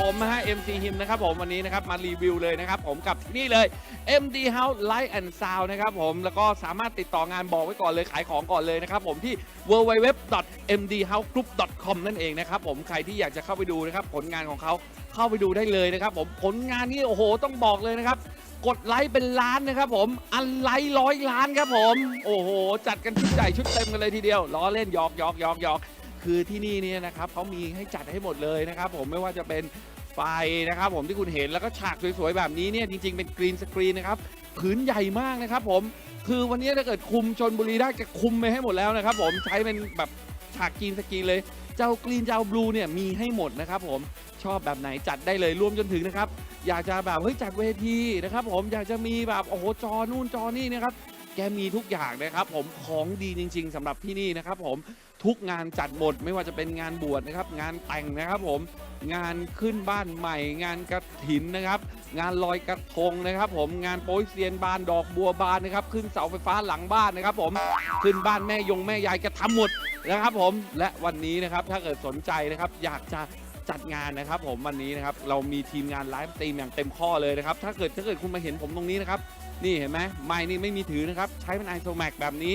ผมนะฮะ MC Him นะครับผมวันนี้นะครับมารีวิวเลยนะครับผมกับที่นี่เลย MD House Light and Sound นะครับผมแล้วก็สามารถติดต่องานบอกไว้ก่อนเลยขายของก่อนเลยนะครับผมที่ www.mdhousegroup.com นั่นเองนะครับผมใครที่อยากจะเข้าไปดูนะครับผลงานของเขาเข้าไปดูได้เลยนะครับผมผลงานนี้โอ้โหต้องบอกเลยนะครับกดไลค์เป็นล้านนะครับผม อันไลค์ร้อยล้านครับผม โอ้โห จัดกันชุดใหญ่ชุดเต็มกันเลยทีเดียว ล้อเล่นหยอกหยอกหยอกหยอก คือที่นี่เนี่ยนะครับเขามีให้จัดให้หมดเลยนะครับ ผมไม่ว่าจะเป็นไฟนะครับ ผมที่คุณเห็นแล้วก็ฉากสวยๆแบบนี้เนี่ยจริงๆเป็นกรีนสกรีนนะครับผืนใหญ่มากนะครับ ผมคือวันนี้ถ้าเกิดคุมชนบุรีได้จะคุมไปให้หมดแล้วนะครับ ผมใช้เป็นแบบฉากกรีนสกรีนเลยเจ้ากรีนเจ้าบลูเนี่ยมีให้หมดนะครับผมชอบแบบไหนจัดได้เลยรวมจนถึงนะครับ อยากจะแบบเฮ้ยจัดเวทีนะครับ ผมอยากจะมีแบบโอ้โหจอนู่นจอนี่นะครับ แกมีทุกอย่างนะครับผมของดีจริง ๆสำหรับที่นี่นะครับผมทุกงานจัดหมดไม่ว่าจะเป็นงานบวชนะครับ งานแต่งนะครับผมงานขึ้นบ้านใหม่ งานกระถินนะครับ งานลอยกระทงนะครับ ผมงานโป้ยเซียนบานดอกบัวบานนะครับ ขึ้นเสาไฟฟ้าหลังบ้านนะครับ ผมขึ้นบ้านแม่ยงแม่ยายแกทำหมดนะครับ ผมและวันนี้นะครับถ้าเกิดสนใจนะครับ อยากจะจัดงานนะครับ ผมวันนี้นะครับเรามีทีมงานไลฟ์สตรีมอย่างเต็มข้อเลยนะครับ ถ้าเกิดถ้าเกิดคุณมาเห็นผมตรงนี้นะครับ นี่เห็นไหมไม่นี่ไม่มีถือนะครับ ใช้เป็น i s o m a x แบบนี้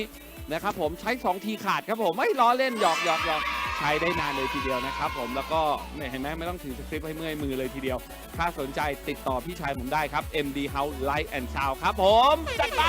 นะครับผมใช้ 2 ทีขาดครับผมไม่ล้อเล่นหยอกหยอกหยอกใช้ได้นานเลยทีเดียวนะครับผมแล้วก็เนี่ยเห็นไหมไม่ต้องถือสคริปต์ให้เมื่อยมือเลยทีเดียว ถ้าสนใจติดต่อพี่ชายผมได้ครับ MD House Light and Sound ครับผมจัดไป